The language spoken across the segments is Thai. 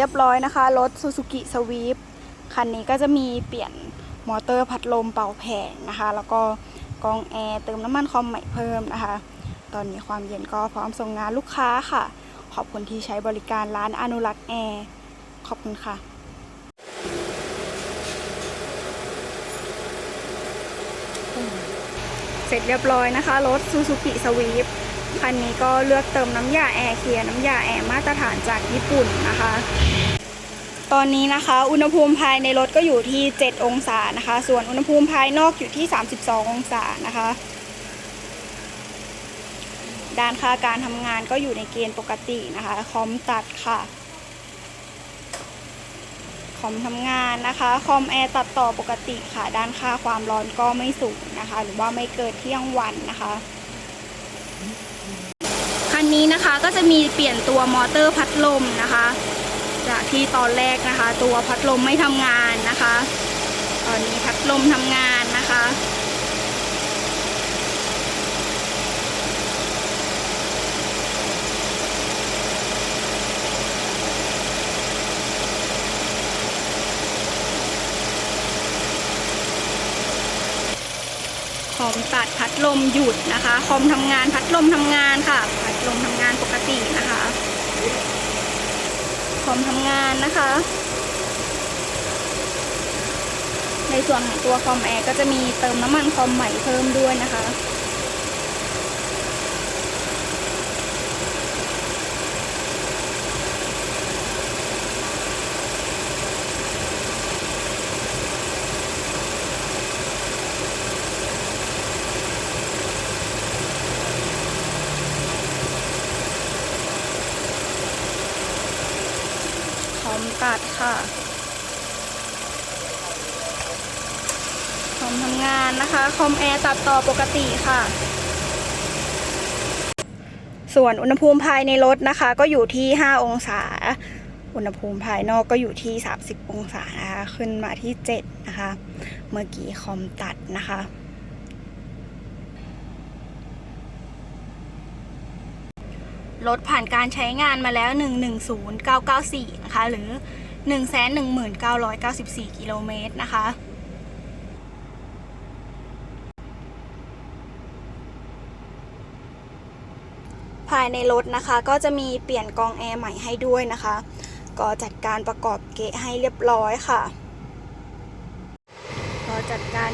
เรียบร้อยนะคะ รถ Suzuki Swift คันนี้ก็จะมีเปลี่ยนมอเตอร์พัดลมเป่าแผงนะคะ แล้วก็กองแอร์เติมน้ำมันคอมใหม่เพิ่มนะคะ ตอนนี้ความเย็นก็พร้อมส่งงานลูกค้าค่ะ ขอบคุณที่ใช้บริการร้านอนุรักษ์แอร์ขอบคุณค่ะเสร็จเรียบร้อยนะคะ รถ Suzuki Swift คันนี้ก็เลือกเติมน้ำยาแอร์เคลียร์น้ำยาแอร์มาตรฐานจากญี่ปุ่นนะคะ ตอนนี้นะคะ อุณหภูมิภายในรถก็อยู่ที่ 7 องศานะคะ ส่วนอุณหภูมิภายนอกอยู่ที่ 32 องศานะคะด้านค่าการทำงานก็อยู่ในเกณฑ์ปกตินะคะ คอมตัดค่ะ คอมทำงานนะคะ คอมแอร์ตัดต่อปกติค่ะ ด้านค่าความร้อนก็ไม่สูงนะคะ หรือว่าไม่เกินเที่ยงวันนะคะ นี้นะคะก็จะมีเปลี่ยนตัวมอเตอร์พัดลมนะคะ จากที่ตอนแรกนะคะ ตัวพัดลมไม่ทำงานนะคะ ตอนนี้พัดลมทำงานนะคะ คอมตัดพัดล มหยุดนะคะ คอมทำงานพัดลมทำงานค่ะ พัดลมทำงานปกตินะคะ คอมทำงานนะคะ ในส่วนของตัวคอมแอร์ก็จะมีเติมน้ำมันคอมใหม่เพิ่มด้วยนะคะ อมตัดค่ะคอมทำงานนะคะ คอมแอร์ตัดต่อปกติค่ะ ส่วนอุณหภูมิภายในรถนะคะ ก็อยู่ที่ 5 องศา อุณหภูมิภายนอกก็อยู่ที่ 30 องศานะคะ ขึ้นมาที่ 7 นะคะ เมื่อกี้คอมตัดนะคะ รถผ่านการใช้งานมาแล้ว 110994 นะคะ หรือ 119,994 กิโลเมตรนะคะภายในรถนะคะก็จะมีเปลี่ยนกองแอร์ใหม่ให้ด้วยนะคะ ก็จัดการประกอบเกะให้เรียบร้อยค่ะ ก็จัดการ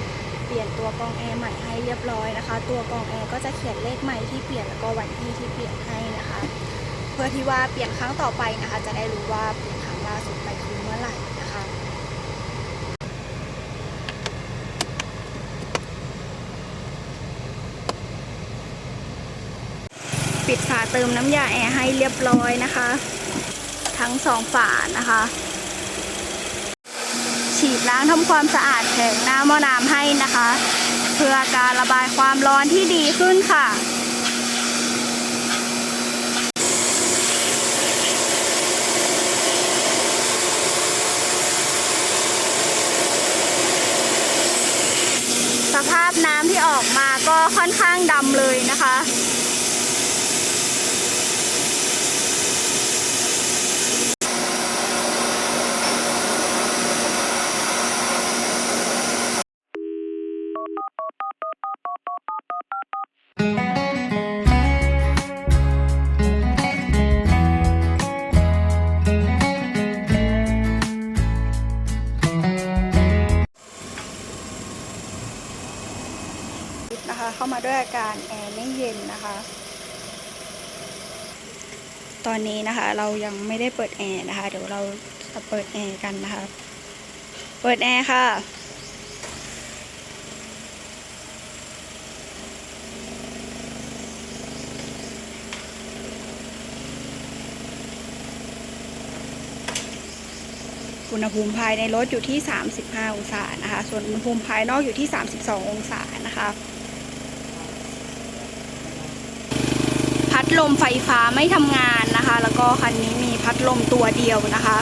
เปลี่ยนตัวกรองแอร์ใหม่ให้เรียบร้อยนะคะ ตัวกรองแอร์ก็จะเขียนเลขใหม่ที่เปลี่ยนแล้วก็วันที่ที่เปลี่ยนให้นะคะ เพื่อที่ว่าเปลี่ยนครั้งต่อไปนะคะ จะได้รู้ว่าเปลี่ยนครั้งล่าสุดไปคือเมื่อไหร่นะคะปิดฝาเติมน้ำยาแอร์ให้เรียบร้อยนะคะ ทั้งสองฝานะคะ ฉีดล้างทำความสะอาดแผงหน้าหม้อน้ำให้นะคะ เพื่อการระบายความร้อนที่ดีขึ้นค่ะสภาพน้ำที่ออกมาก็ค่อนข้างดำเลยนะคะ นะคะเข้ามาด้วยอาการแอร์ไม่เย็นนะคะ ตอนนี้นะคะเรายังไม่ได้เปิดแอร์นะคะ เดี๋ยวเราจะเปิดแอร์กันนะคะ เปิดแอร์ค่ะ อุณหภูมิภายในรถอยู่ที่ 35 องศานะคะ ส่วนอุณหภูมิภายนอกอยู่ที่ 32 องศานะคะ พัดลมไฟฟ้าไม่ทำงานนะคะ แล้วก็คันนี้มีพัดลมตัวเดียวนะคะ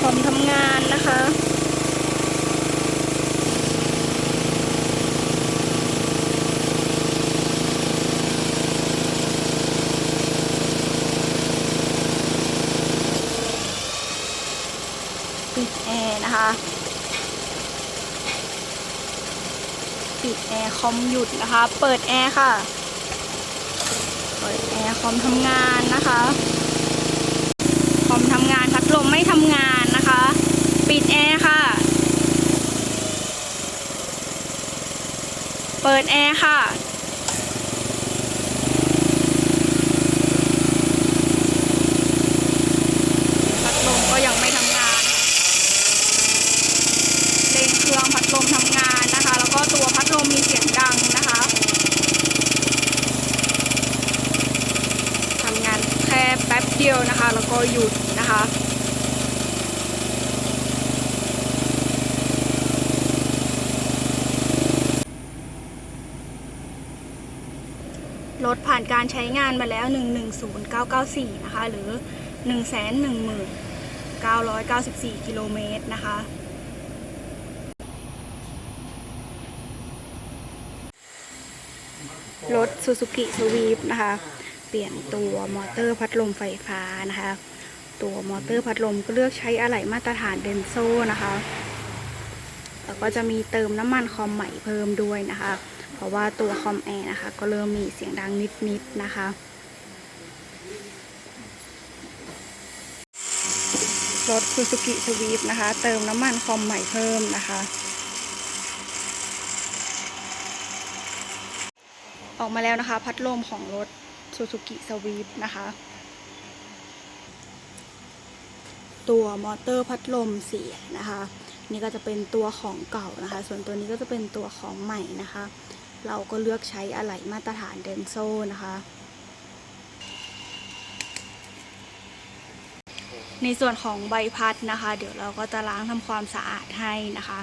คอมทำงานนะคะ ปิดแอร์ นะคะ ปิดแอร์คอมหยุดนะคะ เปิดแอร์ค่ะ เปิดแอร์คอมทำงานนะคะ คอมทำงานพัดลมไม่ทำงานนะคะ ปิดแอร์ค่ะ เปิดแอร์ค่ะ พัดลมก็ยังไม่ทำงานเร่งเครื่องพัดลมทำงานนะคะ แล้วก็ตัวพัดลมมีเสียงดังนะคะทำงานแค่แป๊บเดียวนะคะ แล้ว ก็หยุดนะคะรถผ่านการใช้งานมาแล้ว 110994 นะคะ หรือ 119,994 กิโลเมตรนะคะ รถ Suzuki Swift นะคะ เปลี่ยนตัวมอเตอร์พัดลมไฟฟ้านะคะ ตัวมอเตอร์พัดลมก็เลือกใช้อะไหล่มาตรฐานเดนโซนะคะแล้วก็จะมีเติมน้ำมันคอมใหม่เพิ่มด้วยนะคะ เพราะว่าตัวคอมแอร์นะคะ ก็เริ่มมีเสียงดังนิดๆนะคะรถ Suzuki Swift นะคะ เติมน้ำมันคอมใหม่เพิ่มนะคะ ออกมาแล้วนะคะ พัดลมของรถ Suzuki Swift นะคะ ตัวมอเตอร์พัดลมเสียนะคะ นี่ก็จะเป็นตัวของเก่านะคะ ส่วนตัวนี้ก็จะเป็นตัวของใหม่นะคะ เราก็เลือกใช้อะไหล่มาตรฐานเดนโซนะคะในส่วนของใบพัดนะคะ เดี๋ยวเราก็จะล้างทำความสะอาดให้นะคะ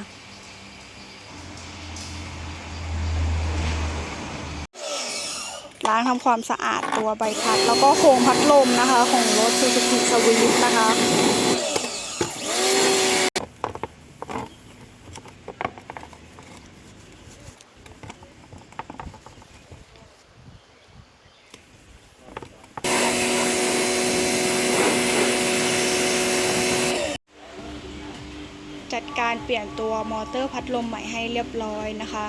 ล้างทำความสะอาดตัวใบพัด แล้วก็โครงพัดลมนะคะ ของรถ Suzuki Swift นะคะจัดการเปลี่ยนตัวมอเตอร์พัดลมใหม่ให้เรียบร้อยนะคะ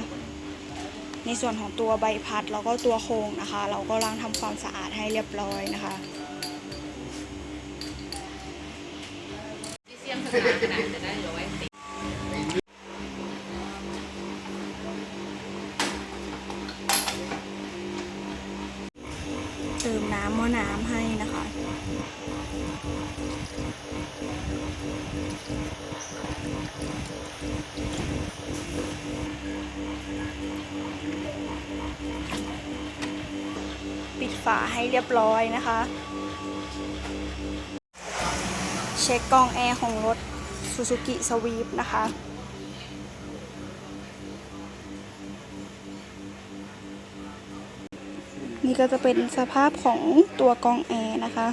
ในส่วนของตัวใบพัดแล้วก็ตัวโครงนะคะ เราก็ล้างทำความสะอาดให้เรียบร้อยนะคะเติดเติมน้ำหม้อน้ำให้นะคะ ปิดฝาให้เรียบร้อยนะคะ เช็คกล้องแอร์ของรถ Suzuki Swift นะคะ นี่ก็จะเป็นสภาพของตัวกองแอร์นะคะ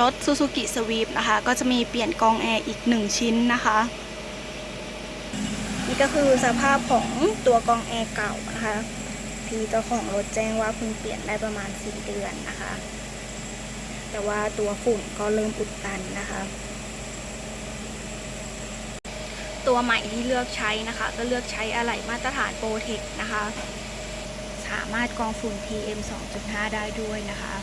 รถ Suzuki Swift นะคะ ก็จะมีเปลี่ยนกองแอร์อีกหนึ่งชิ้นนะคะ นี่ก็คือสภาพของตัวกองแอร์เก่านะคะที่เจ้าของรถแจ้งว่าเพิ่งเปลี่ยนได้ประมาณ 4 เดือนนะคะ แต่ว่าตัวฝุ่นก็เริ่มอุดตันนะคะ ตัวใหม่ที่เลือกใช้นะคะ ก็เลือกใช้อะไหล่มาตรฐานโปรเทคนะคะ สามารถกองฝุ่น PM 2.5 ได้ด้วยนะคะ